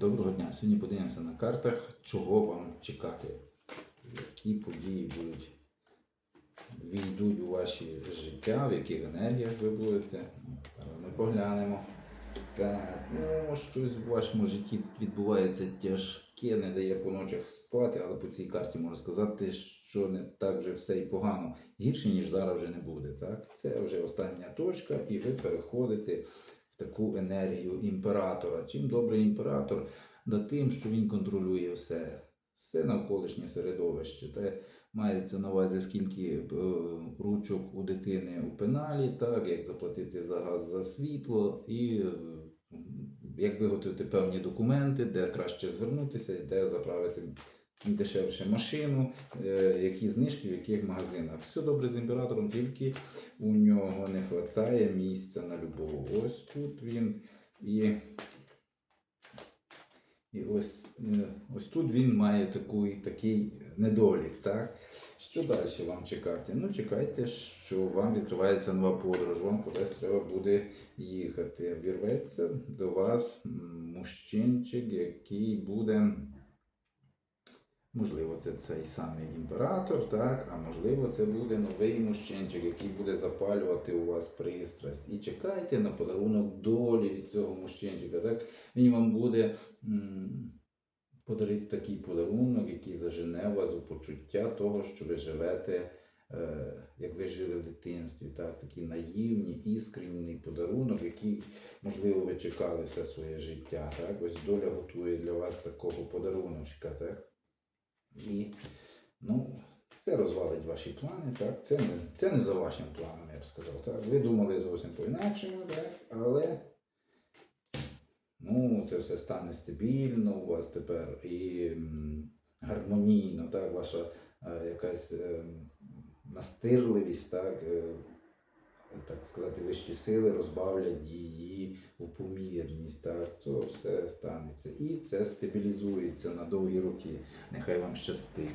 Доброго дня. Сьогодні подивимося на картах, чого вам чекати. Які події війдуть у ваше життя, в яких енергіях ви будете. Ну, ми поглянемо. Так, ну, щось в вашому житті відбувається тяжке, не дає по ночах спати, але по цій карті можна сказати, що не так вже все і погано. Гірше, ніж зараз вже не буде. Так? Це вже остання точка, і ви переходите таку енергію імператора. Чим добрий імператор? Да тим, що він контролює все, все навколишнє середовище. Те мається на увазі, скільки е, ручок у дитини у пеналі, так, як заплатити за газ за світло, і е, як виготовити певні документи, де краще звернутися, де заправити дешевше машину, е, які знижки в яких магазинах. Все добре з імператором, тільки у нього не вистачає місця на любов. Ось тут він і. І ось, е, ось тут він має таку, такий недолік. Так? Що далі вам чекати? Ну, чекайте, що вам відкривається нова подорож, вам кудись треба буде їхати. Вірветься до вас мужчинчик, який буде. Можливо, це цей самий імператор, так? а можливо, це буде новий мужчинчик, який буде запалювати у вас пристрасть. І чекайте на подарунок долі від цього мужчинчика. Так? Він вам буде подарити такий подарунок, який зажене вас у почуття того, що ви живете, е, як ви жили в дитинстві. Так? Такий наївний, іскренний подарунок, який, можливо, ви чекали все своє життя. Так? Ось доля готує для вас такого подаруночка. Так? І ну, це розвалить ваші плани, так? Це не, це не за вашим планом, я б сказав. Так? Ви думали зовсім по-інакшому, але ну, це все стане стабільно у вас тепер і гармонійно, так? ваша е, якась е, настирливість, так? Е, так сказати, вищі сили розбавлять її в помірність, так, то все станеться. І це стабілізується на довгі роки. Нехай вам щастить.